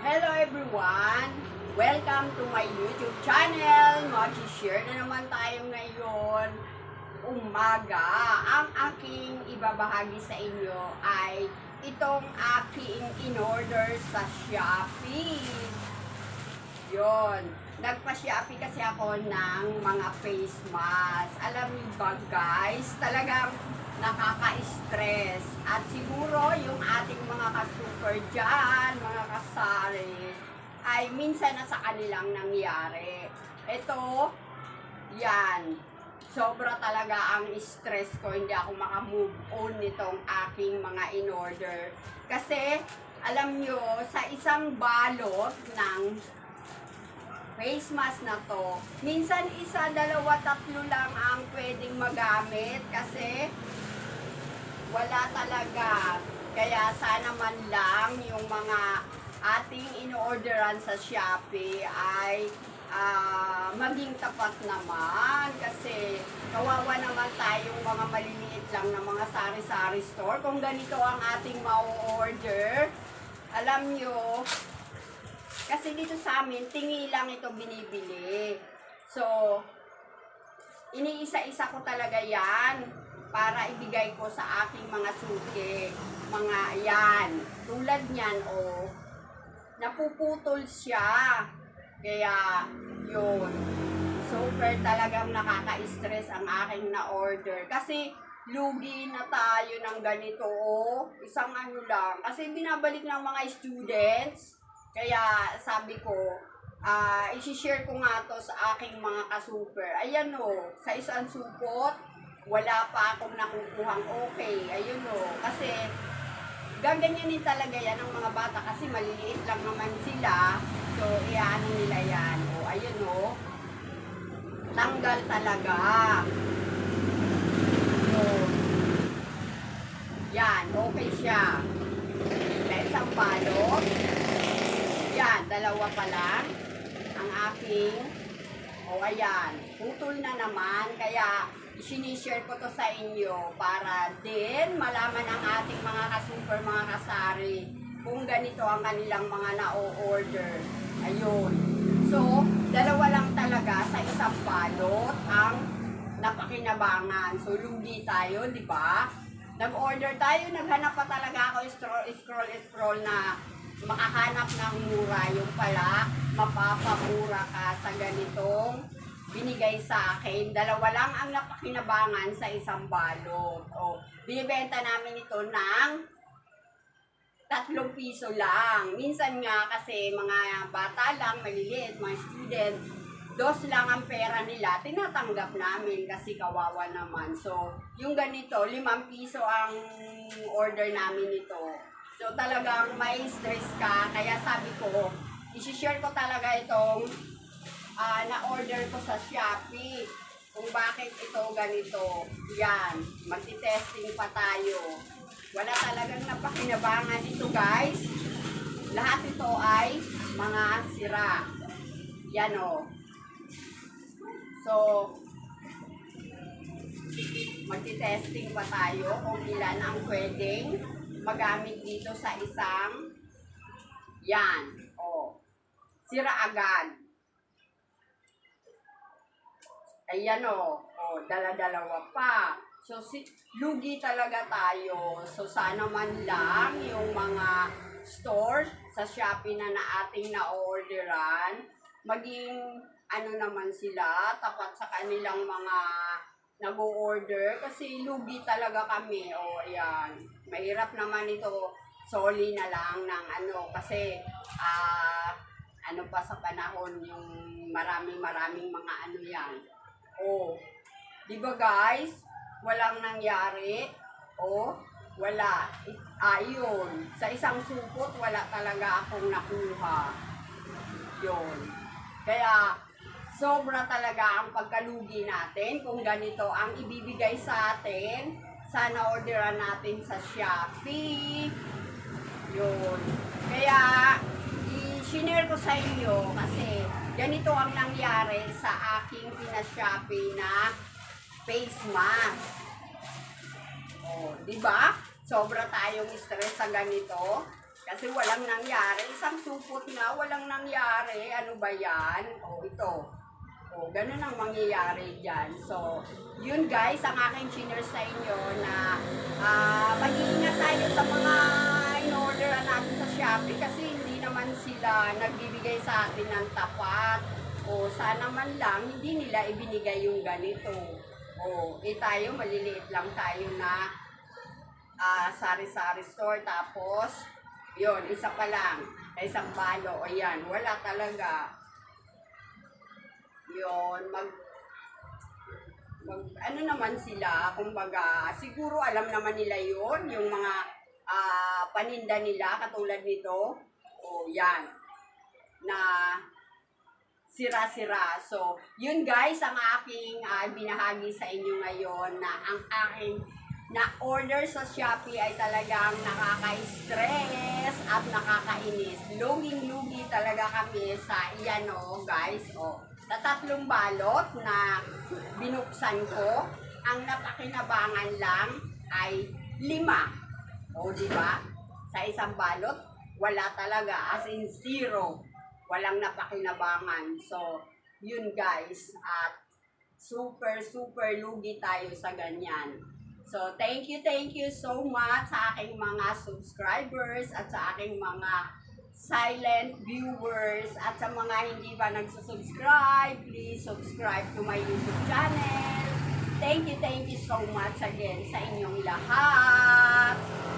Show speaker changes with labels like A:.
A: Hello everyone! Welcome to my YouTube channel! Mag-share na naman tayo ngayon umaga. Ang aking ibabahagi sa inyo ay itong aking in-order sa Shopee. Yon. Nagpa-Shopee kasi ako ng mga face mask. Alam niyo ba guys, talagang nakaka-stress. At siguro yung ating mga ka-super dyan, mga kasari, ay minsan na sa kanilang nangyari. Ito, yan. Sobra talaga ang stress ko. Hindi ako makamove on nitong aking mga in-order. Kasi, alam nyo, sa isang balot ng face mask na to, minsan isa, dalawa, tatlo lang ang pwedeng magamit kasi wala talaga. Kaya sana man lang yung mga ating in-orderan sa Shopee ay ah, maging tapat naman kasi kawawa naman tayong mga maliliit lang na mga sari-sari store. Kung ganito ang ating ma-order, alam nyo, kasi dito sa amin, tingi lang ito binibili. So, iniisa-isa ko talaga yan para ibigay ko sa aking mga suki. Mga yan. Tulad niyan, oh, napuputol siya. Kaya, yun. Super talagang nakaka-stress ang aking na-order. Kasi, lugi na tayo ng ganito, oh. Isang ano lang. Kasi binabalik ng mga students. Kaya, sabi ko, ah isi-share ko nga to sa aking mga ka-super. Ayan o, sa isang supot, wala pa akong nakukuhang okay. Ayun o, kasi gaganyanin talaga yan ng mga bata kasi maliliit lang naman sila. So, iyaano nila yan. O, ayun o, tanggal talaga. Yun. Yan, okay siya. Sa isang balot, yan, dalawa pa lang ang aking o ayan, putol na naman kaya sinishare ko to sa inyo para din malaman ng ating mga ka-super, mga kasari kung ganito ang kanilang mga na-order. Ayun. So, dalawa lang talaga sa isang balot ang napakinabangan. So, lugi tayo, di ba? Nag-order tayo, naghanap pa talaga ako, scroll, scroll, scroll na makahanap ng mura. Yung pala, mapapamura ka sa ganitong binigay sa akin. Dalawa lang ang napakinabangan sa isang balot. O, binibenta namin ito ng tatlong piso lang. Minsan nga kasi mga bata lang, maliliit, mga student, dos lang ang pera nila, tinatanggap namin kasi kawawa naman. So, yung ganito, limang piso ang order namin ito. So, talagang may stress ka. Kaya sabi ko, isi-share ko talaga itong ah, na-order ko sa Shopee. Kung bakit ito ganito. Yan. Magti-testing pa tayo. Wala talagang napakinabangan ito guys. Lahat ito ay mga sira. Yan o. So, magti-testing pa tayo kung ilan ang pwedeng magamit dito sa isang yan. O. Sira agad. Ayan o. O, dala-dalawa pa. So, si, lugi talaga tayo. So, sana man lang yung mga stores sa Shopee na na ating na-orderan, maging ano naman sila, tapat sa kanilang mga nag-order kasi lugi talaga kami. O, ayan. Mahirap naman ito. Soli na lang ng ano kasi ah ano pa sa panahon yung maraming-maraming mga ano yan. Oh, di ba guys? Walang nangyari. Oh, wala. Ayun. Sa isang supot, wala talaga akong nakuha. Yun. Kaya, sobra talaga ang pagkalugi natin kung ganito ang ibibigay sa atin. Sana orderan natin sa Shopee. Yun. Kaya, i-share ko sa inyo kasi ganito ang nangyari sa aking pina-Shopee na face mask. Oh, di ba? Sobra tayong stress sa ganito. Kasi walang nangyari. Isang supot na, walang nangyari. Ano ba yan? O, ito. O, ganun ang mangyayari dyan. So, yun guys, ang aking chinner sa inyo na ah mag-iingat tayo sa mga in-order natin sa Shopee kasi naman sila nagbibigay sa atin ng tapat. O, sana man lang, hindi nila ibinigay yung ganito. O, eh tayo, maliliit lang tayo na ah sari-sari store. Tapos, yon isa pa lang. Isang balo. O yan, wala talaga. Yon mag mag, ano naman sila, kumbaga, siguro alam naman nila yon yung mga ah, paninda nila, katulad nito, o yan, na sira-sira. So, yun guys, ang aking ah, binahagi sa inyo ngayon na ang aking na order sa Shopee ay talagang nakaka-stress at nakakainis. Luging-lugi talaga kami sa iyan o guys. O, sa tatlong balot na binuksan ko, ang napakinabangan lang ay lima. O, di ba? Sa isang balot, wala talaga. As in zero. Walang napakinabangan. So, yun guys. At super, super lugi tayo sa ganyan. So, thank you, thank you so much sa aking mga subscribers at sa aking mga silent viewers at sa mga hindi pa nagsusubscribe, please subscribe to my YouTube channel. Thank you, thank you so much again sa inyong lahat.